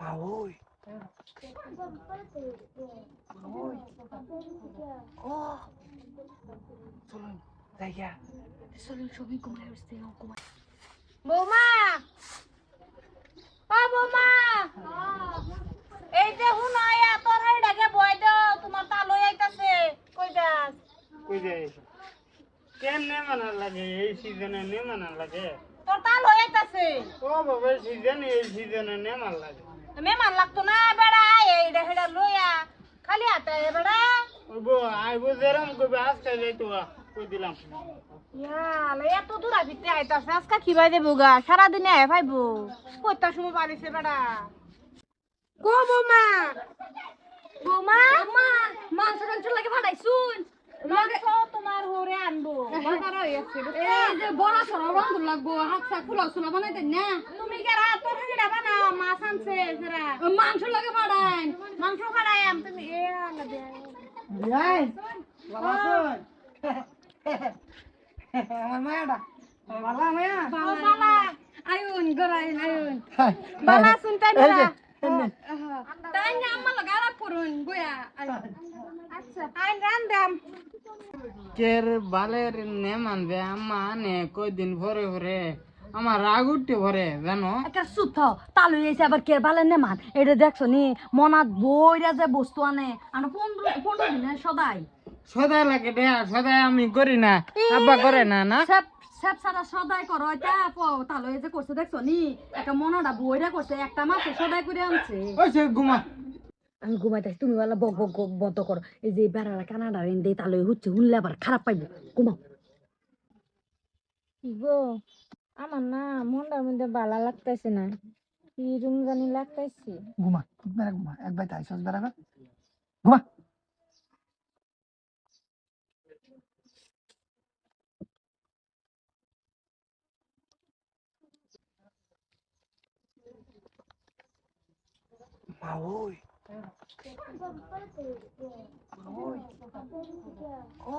মা ওই ওই ও চলুন জায়গা চলুন সবই ঘুমায় উঠছে ঘুমায় বৌমা ও বৌমা এই যে হুন আয়া তোর হাইডাকে বয় দাও তোমার তালই আইতাছে কই যাস কই যায় কেমনে মানা লাগে এই সিজনে নে মানা লাগে তোর তালই আইতাছে ও বাবা সিজন এই সিজনে নে মান লাগে মেমান লাগতো না বেড়া এইডা হেডা লইয়া খালি হাতে বেড়া। ওই বো আইবো যেরম কইবে আজকে যাইতো কই দিলাম। ইয়ালে এত দূর আইতে আইতাছে আজকে খিবাই দেবো গা? সারাদিনে আয় ভাইবো। কইতা সময় পারিছে বেড়া। কো বৌমা। বৌমা? মা মাংস টাংস লাগে ফাটাইছুন মাংস তোমার হরে আনব। বাজার হইছে এই যে বড়া সরা রন্ধন লাগবো হাত চা খোলা সোলা বানাইতে না। তুমি কেরা তোর হাইডা বানাও মাছ আনছে জরা মাংস লাগে ফাটাইন মাংস খাড়াই আম তুমি এ আলা দে। বিয়াই। বাবা শুন। আমার মায়াটা। বালা মায়া? বালা আয়ুন গরাইন আয়ুন। বালা শুনতে না তাই না আমার লাগা আরাপ কের বালের নে মানবে আম্মা নে কই ভরে ভরে। আমার রাগ উঠতে ভরে জানো? একটা সুথ তালু এসে আবার এটা দেখছ নি? মনাত বইরা যে বস্তু আনে। আনো পনেরো পনেরো দিনে সদাই। সদাই লাগে দে সদাই আমি করি না। আব্বা করে না না? সেপ সারা সদাই করো এটা তালু এসে করছে দেখছ নি? একটা মনাটা বইরা করছে একটা মাসে সদাই করে আনছে। ওই সে ঘুমা। আমি ঘুমাইতেছি তুমি বলে বক বক বন্ধ করো। এই যে বেড়ারা কানাডা রেন দেই তাহলে হচ্ছে হুনলে আবার খারাপ পাইবো। ঘুমাও। গো? আমার না মনটার মধ্যে বালা লাগতেছে না। কি রুম জানি লাগতেছে ঘুমা মেরা ঘুমা এক বাই তাই সস বেড়া ঘুমা। মা ওই। ওই ও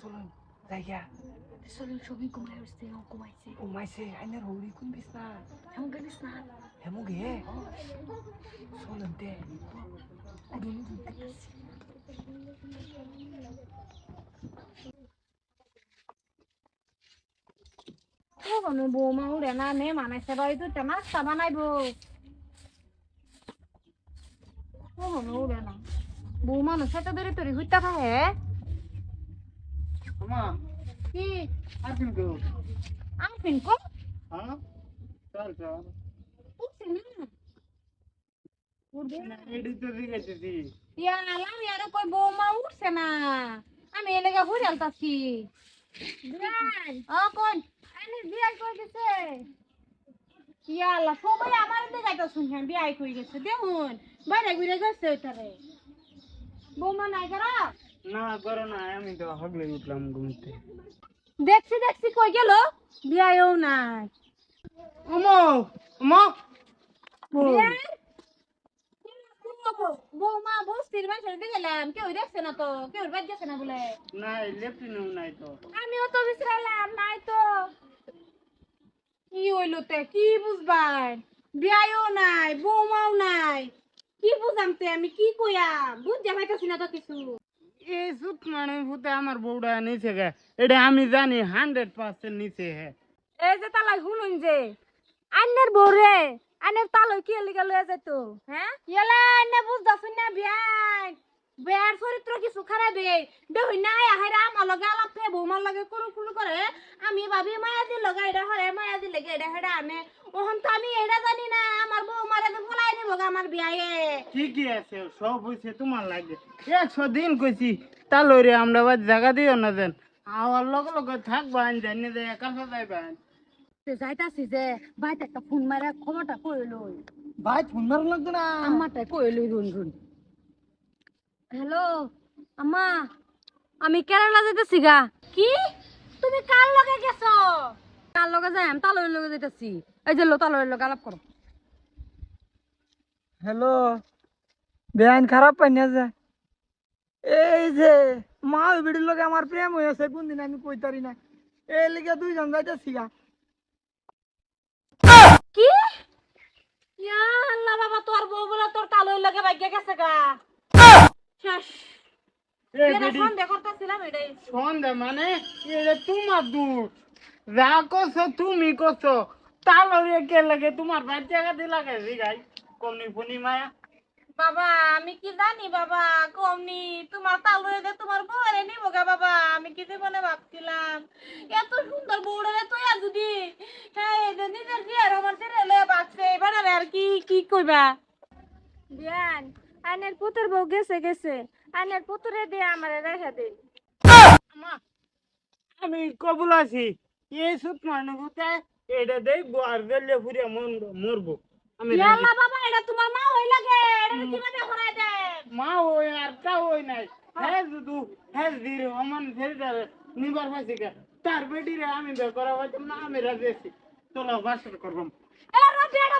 চলুন জায়গা চলুন সবই ঘুমায় উঠছে ঘুমাইছে ঘুমাইছে আইনের হৌরি কোন বিছনা এমন গেলিস না হেমু গে চলুন দে উদুন উদুন দিতেছি কোনো বৌমা উড়ে না নে মানাইছে বাড়ি তো নাস্তা বানাইবো কোনো উড়ে না। বউ মানুষ এত দেরি তরি হইতা থাকে আমা কি? আর দিন গো আমি ফিন কম হ্যাঁ? চল চল। উঠছে না। উঠবে না এডি তো দিগেছি ইয়া আমি আর কই বৌমা উঠছে না। আমি এলাকা ঘুরে আলতাছি। ও কোন? আরে বিয়াই কই গেছে? ইয়া আল্লাহ সবাই আমার শুনছেন বিয়াই কই গেছে দেখুন। বাইরে ঘুরে গেছে ওইটারে। বৌমা নাই করা না করো না আমি তো হগলে উঠলাম ঘুমতে দেখছি দেখছি কই গেল? বিয়াইও নাই। অমো অমো বৌমা বস্তির বাসার দিকে গেলাম। কেউ দেখছে না তো? কেউ বাদ গেছে না বলে? নাই লেফটিনেও নাই তো। আমিও তো বিশ্রাইলাম নাই তো। কি হইল তে? কি বুঝবার বিয়াইও নাই বৌমাও নাই। কি বুঝামতে আমি কি কইয়াম? বুঝতে পাইতেছি না তো কিছু। এই সুত মানে ভূতে আমার বউটা নিচে গে। এটা আমি জানি হান্ড্রেড পার্সেন্ট নিচে হে। এই যে তালাই শুনুন যে আন্নের বউরে আন্নের তালই কি লিগা লয়ে যেত হ্যাঁ ইয়ালা আন্নে বুঝদাছুন না বিয়াই বেয়ার চরিত্র কিছু খারাপে। দেহই না আহারে আমার লগে আলাপ ফে বৌমার লগে কুলু কুলু করে। আমি ভাবি মায়া দি লগা এটা হরে মায়া দি লেগে এটা হেডা আনে। ওহন তো আমি এটা জানি না আমার বৌমারে তো আমার বিয়ায়ে। ঠিকই আছে সব হয়েছে তোমার লাগে। একশো দিন কইছি তাহলে রে আমরা বাদ জায়গা দিও না দেন। আমার লগে লগে থাকবা আন জানি যে একা যাইবা যাইতাছি যে বাইতে একটা ফোন মারা খবরটা কইল ভাই ফোন মারুন লাগতো না? আম্মাটাই কইল রুন রুন। হ্যালো আম্মা আমি কেরালা যাইতেছি গা। কি? তুমি কার লগে গেছো? কার লগে যাই আমি তালয়ের লগে যাইতেছি। এই যে লো তালয়ের লগে আলাপ করো। হ্যালো? বেআইন খারাপ পাই না যে এই যে মা বিড়ির লগে আমার প্রেম হয়েছে কোন দিন আমি কইতারি না। এই লিগে দুইজন যাইতেছি গা। কি? ইয়া লাগে গেছে গা। শেষ। এ এটা বেটি, সন্দেহ করতেছিলাম এটাই। সন্ধ্যা মানে? তোমার দূর যা করছ তুমি করছ তালরে কে লাগে তোমার বাচ্চা গাদি লাগে জিগাই কমনি ফনি মায়া। বাবা আমি কি জানি বাবা কমনি তোমার তালু দে তোমার বউরে নিব গা বাবা আমি কি জীবনে ভাবছিলাম? এত সুন্দর বউরে তুই আর যদি হ্যাঁ এই যে নিজের বিয়ের আমার ছেড়ে লয়ে বাঁচছে এবার আর কি কি কইবা? বিয়ান আইনের পুতুর বউ গেছে গেছে। আইনের পুতুরে দিয়ে আমারে রেখে দে। আমা, আমি কবুল আছি। এই সুত মানুষটা এটা দেখব আর গেলে ফুরিয়া মরবো। আমি রাজি। ইয়াল্লা বাবা এটা তোমার মা হই লাগে এটা কীভাবে হরাই দে মা ওই আর তা ওই নাই। হ্যাঁ। দুদু হ্যাঁ দিরে অমান ফেরিদার নিবার পাইছে কে? তার বেটি রে আমি বে করা হইতাম না আমি রাজি আছি। চলো বাসর করবাম এলা রবি এটা